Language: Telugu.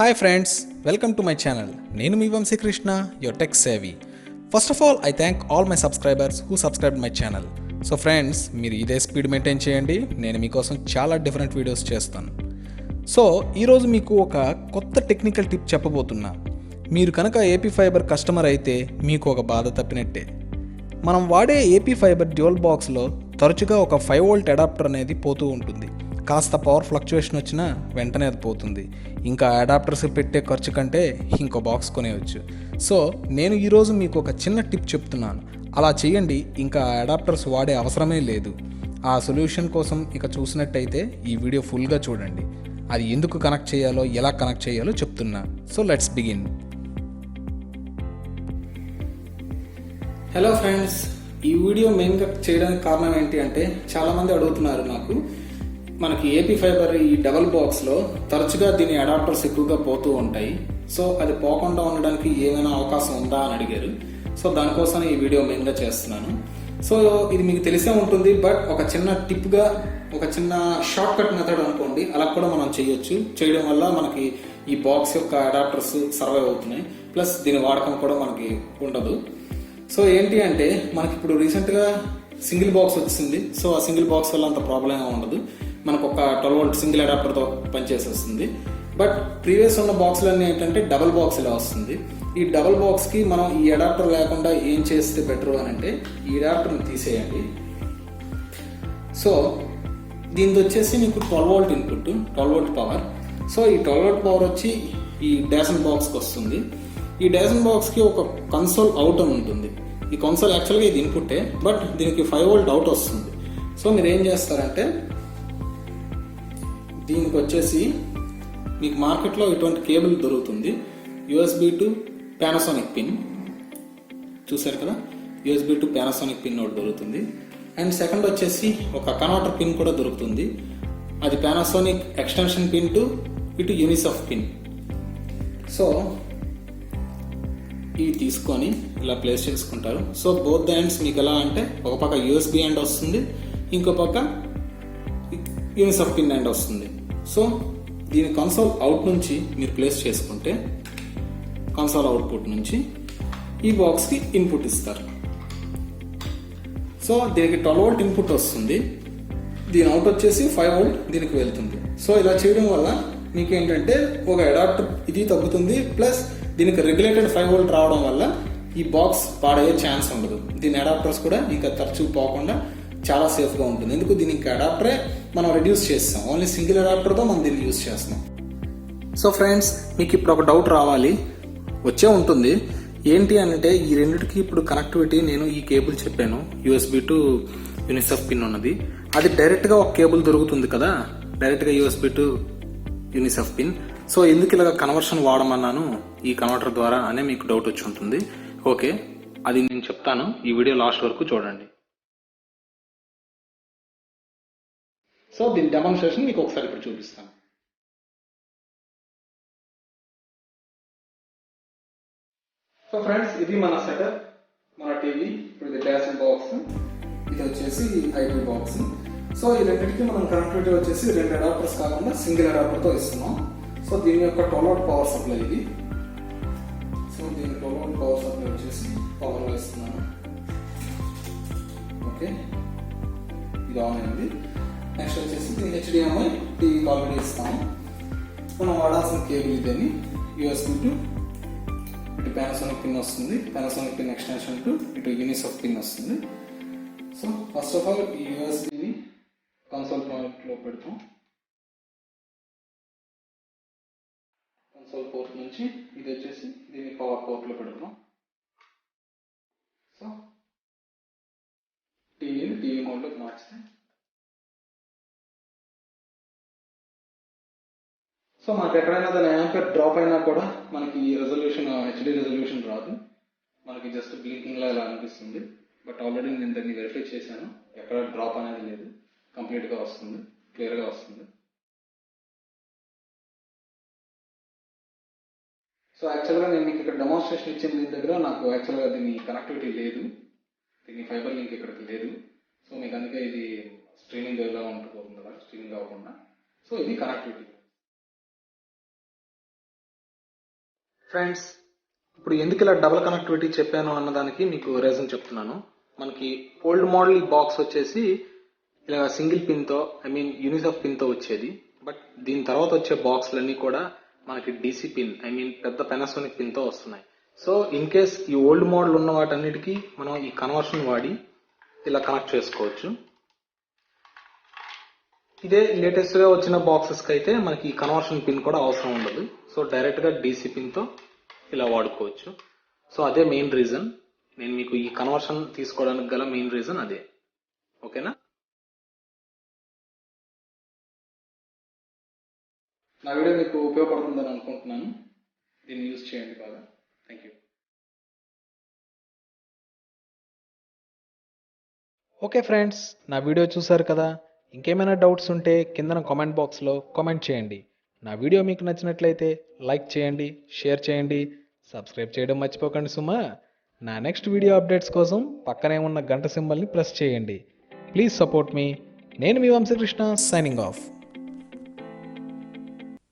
Hi friends welcome to my channel నేను మీ Vamsikrishna your tech savvy first of all I thank all my subscribers who subscribe my channel so friends మీరు ఇదే స్పీడ్ మెయింటైన్ చేయండి నేను మీకోసం చాలా డిఫరెంట్ వీడియోస్ చేస్తాను. సో ఈరోజు మీకు ఒక కొత్త టెక్నికల్ టిప్ చెప్పబోతున్నా. మీరు కనుక ఏపీ ఫైబర్ కస్టమర్ అయితే మీకు ఒక బాధ తప్పినట్టే. మనం వాడే ఏపీ ఫైబర్ డ్యూల్ బాక్స్లో తరచుగా ఒక ఫైవ్ వోల్ట్ అడాప్టర్ అనేది పోతూ ఉంటుంది. కాస్త పవర్ ఫ్లక్చువేషన్ వచ్చినా వెంటనే అది పోతుంది. ఇంకా అడాప్టర్స్ పెట్టే ఖర్చు కంటే ఇంకో బాక్స్ కొనేయచ్చు. సో నేను ఈరోజు మీకు ఒక చిన్న టిప్ చెప్తున్నాను. అలా చేయండి ఇంకా అడాప్టర్స్ వాడే అవసరమే లేదు. ఆ సొల్యూషన్ కోసం ఇక చూసినట్టయితే ఈ వీడియో ఫుల్గా చూడండి. అది ఎందుకు కనెక్ట్ చేయాలో ఎలా కనెక్ట్ చేయాలో చెప్తున్నా. So let's begin. Hello friends ఈ వీడియో మెయిన్గా చేయడానికి కారణం ఏంటి అంటే చాలామంది అడుగుతున్నారు నాకు మనకి ఏపీ ఫైబర్ ఈ డబల్ బాక్స్లో తరచుగా దీని అడాప్టర్స్ ఎక్కువగా పోతూ ఉంటాయి. సో అది పోకుండా ఉండడానికి ఏమైనా అవకాశం ఉందా అని అడిగారు. సో దానికోసం ఈ వీడియో మెయిన్గా చేస్తున్నాను. సో ఇది మీకు తెలిసే ఉంటుంది బట్ ఒక చిన్న టిప్గా ఒక చిన్న షార్ట్ కట్ మెథడ్ అనుకోండి అలా కూడా మనం చేయొచ్చు. చేయడం వల్ల మనకి ఈ బాక్స్ యొక్క అడాప్టర్స్ సర్వైవ్ అవుతున్నాయి. ప్లస్ దీని వాడకం కూడా మనకి ఉండదు. సో ఏంటి అంటే మనకి ఇప్పుడు రీసెంట్గా సింగిల్ బాక్స్ వచ్చింది సో ఆ సింగిల్ బాక్స్ వల్ల అంత ప్రాబ్లం ఉండదు. మనకు ఒక ట్వెల్వ్ వోల్ట్ సింగిల్ అడాప్టర్తో పనిచేసేస్తుంది. బట్ ప్రీవియస్ ఉన్న బాక్స్లన్నీ ఏంటంటే డబల్ బాక్స్ ఇలా వస్తుంది. ఈ డబల్ బాక్స్కి మనం ఈ అడాప్టర్ లేకుండా ఏం చేస్తే బెటర్ అని అంటే ఈ అడాప్టర్ని తీసేయండి. సో దీనిది వచ్చేసి మీకు twelve volt input twelve volt power. So ఈ ట్వెల్వ్ వోల్ట్ పవర్ వచ్చి ఈ డాసన్ బాక్స్కి వస్తుంది. ఈ డాసన్ బాక్స్కి ఒక కన్సోల్ అవుట్ అని ఉంటుంది. ఈ కన్సోల్ యాక్చువల్గా ఇది ఇన్పుట్టే బట్ దీనికి ఫైవ్ వోల్ట్ అవుట్ వస్తుంది. సో మీరు ఏం చేస్తారంటే దీనికి వచ్చేసి మీకు మార్కెట్లో ఇటువంటి కేబుల్ దొరుకుతుంది. యూఎస్బి టు పానాసోనిక్ పిన్ చూసారు కదా? యూఎస్బి టు పానాసోనిక్ పిన్ ఒకటి దొరుకుతుంది. అండ్ సెకండ్ వచ్చేసి ఒక కన్వర్టర్ పిన్ కూడా దొరుకుతుంది. అది పానాసోనిక్ ఎక్స్టెన్షన్ పిన్ టు ఇటు యూనిసెఫ్ పిన్ సో ఇవి తీసుకొని ఇలా ప్లేస్ చేసుకుంటారు. సో బోత్ హ్యాండ్స్ మీకు ఎలా అంటే ఒక పక్క యూఎస్బి అండ్ వస్తుంది ఇంకో పక్క యూనిసెఫ్ పిన్ అండ్ వస్తుంది. సో దీని కన్సోల్ అవుట్ నుంచి మీరు ప్లేస్ చేసుకుంటే కన్సోల్ అవుట్పుట్ నుంచి ఈ బాక్స్కి ఇన్పుట్ ఇస్తారు. సో దీనికి ట్వెల్వ్ వోల్ట్ ఇన్పుట్ వస్తుంది. దీని అవుట్ వచ్చేసి ఫైవ్ వోల్ట్ దీనికి వెళ్తుంది. సో ఇలా చేయడం వల్ల మీకు ఏంటంటే ఒక అడాప్టర్ ఇది తగ్గుతుంది ప్లస్ దీనికి రెగ్యులేటెడ్ ఫైవ్ వోల్ట్ రావడం వల్ల ఈ బాక్స్ పాడయ్యే ఛాన్స్ ఉండదు. దీని అడాప్టర్స్ కూడా ఇంకా తరచూ పోకుండా చాలా సేఫ్గా ఉంటుంది. ఎందుకు? దీనికి అడాప్టరే మనం రెడ్యూస్ చేస్తాం. ఓన్లీ సింగిల్ అడాప్టర్తో మనం దీన్ని యూస్ చేస్తున్నాం. సో ఫ్రెండ్స్ మీకు ఇప్పుడు ఒక డౌట్ రావాలి. వచ్చే ఉంటుంది. ఏంటి అంటే ఈ రెండిటికి ఇప్పుడు కనెక్టివిటీ నేను ఈ కేబుల్ చెప్పాను. యూఎస్బి టు యూనిసెఫ్ పిన్ ఉన్నది. అది డైరెక్ట్గా ఒక కేబుల్ దొరుకుతుంది కదా? డైరెక్ట్గా USB to UNICEF pin so ఎందుకు ఇలాగ కన్వర్షన్ వాడమన్నాను ఈ కన్వర్టర్ ద్వారా అనే మీకు డౌట్ వచ్చి ఉంటుంది. ఓకే అది నేను చెప్తాను. ఈ వీడియో లాస్ట్ వరకు చూడండి. సో దీని డెమాన్స్ట్రేషన్ మీకు ఒకసారి ఇప్పుడు చూపిస్తాను. సో ఫ్రెండ్స్ ఇది మన సెటప్ మన టీవీ ఇప్పుడు ఇది బాక్స్ ఇది వచ్చేసి ఐపీ బాక్స్ సో ఈ రెండింటికి మనం కనెక్టివిటీ వచ్చేసి రెండు అడాప్టర్స్ కాకుండా సింగిల్ అడాప్టర్తో ఇస్తున్నాం. సో దీని యొక్క ట్వెల్వ్ పవర్ సప్లై ఇది. సో దీని ట్వెల్వ్ పవర్ సప్లై వచ్చేసి పవర్లో ఇస్తున్నాను. ఓకే ఇది ఆన్ అయింది. నెక్స్ట్ వచ్చేసి దీని హెచ్డిఎంఐ టీవీకి ఆల్రెడీ ఇస్తాము. మనం వాడాల్సిన కేబుల్ ఇదని యూఎస్బి టు ఇటు పానాసోనిక్ పిన్ వస్తుంది. పానాసోనిక్ పిన్ ఎక్స్టెన్షన్ టు ఇటు యూనిసెఫ్ పిన్ వస్తుంది. సో ఫస్ట్ ఆఫ్ ఆల్ ఈ యూఎస్బిని కన్సోల్ పాయింట్లో పెడతాం. కన్సోల్ పోర్ట్ నుంచి ఇది వచ్చేసి దీన్ని పవర్ పోర్ట్లో పెడతాం. సో టీవీని టీవీ మోడ్లోకి మార్చితే సో మనకి ఎక్కడైనా దాని యాంపర్ డ్రాప్ అయినా కూడా మనకి రెజల్యూషన్ హెచ్డి రెజల్యూషన్ రాదు. మనకి జస్ట్ బ్లింకింగ్ లా ఇలా అనిపిస్తుంది. బట్ ఆల్రెడీ నేను దాన్ని వెరిఫై చేశాను. ఎక్కడ డ్రాప్ అనేది లేదు. కంప్లీట్గా వస్తుంది. క్లియర్గా వస్తుంది. సో యాక్చువల్గా నేను మీకు ఇక్కడ డెమాన్స్ట్రేషన్ ఇచ్చిన దీని దగ్గర నాకు యాక్చువల్గా దీని కనెక్టివిటీ లేదు. దీని ఫైబర్ లింక్ ఇక్కడికి లేదు. సో మీకు అందుకే ఇది స్ట్రీమింగ్ ఎలా ఉండిపోతుంది కదా స్ట్రీమింగ్ అవ్వకుండా సో ఇది కనెక్టివిటీ ఫ్రెండ్స్ ఇప్పుడు ఎందుకు ఇలా డబుల్ కనెక్టివిటీ చెప్పాను అన్నదానికి మీకు రీజన్ చెప్తున్నాను. మనకి ఓల్డ్ మోడల్ ఈ బాక్స్ వచ్చేసి ఇలా సింగిల్ పిన్తో ఐ మీన్ యూనిసెఫ్ పిన్తో వచ్చేది. బట్ దీని తర్వాత వచ్చే బాక్స్లన్నీ కూడా మనకి డీసీ పిన్ ఐ మీన్ పెద్ద పెనాసోనిక్ పిన్తో వస్తున్నాయి. సో ఇన్ కేస్ ఈ ఓల్డ్ మోడల్ ఉన్న వాటన్నిటికీ మనం ఈ కన్వర్షన్ వాడి ఇలా కనెక్ట్ చేసుకోవచ్చు. ఇదే లేటెస్ట్గా వచ్చిన బాక్సెస్కి అయితే మనకి ఈ కన్వర్షన్ పిన్ కూడా అవసరం ఉండదు. సో డైరెక్ట్గా డీసీ పిన్తో ఇలా వాడుకోవచ్చు. సో అదే మెయిన్ రీజన్ నేను మీకు ఈ కన్వర్షన్ తీసుకోవడానికి గల మెయిన్ రీజన్ అదే. ఓకేనా? నా వీడియో మీకు ఉపయోగపడుతుందని అనుకుంటున్నాను. దీన్ని యూజ్ చేయండి బాగా. థ్యాంక్ యూ ఓకే ఫ్రెండ్స్ నా వీడియో చూసారు కదా? ఇంకేమైనా డౌట్స్ ఉంటే కిందన కామెంట్ బాక్స్లో కామెంట్ చేయండి. నా వీడియో మీకు నచ్చినట్లయితే లైక్ చేయండి షేర్ చేయండి సబ్స్క్రైబ్ చేయడం మర్చిపోకండి సుమా. నా నెక్స్ట్ వీడియో అప్డేట్స్ కోసం పక్కనే ఉన్న గంట సింబల్ని ప్రెస్ చేయండి. ప్లీజ్ సపోర్ట్ మీ నేను మీ వంశకృష్ణ సైనింగ్ ఆఫ్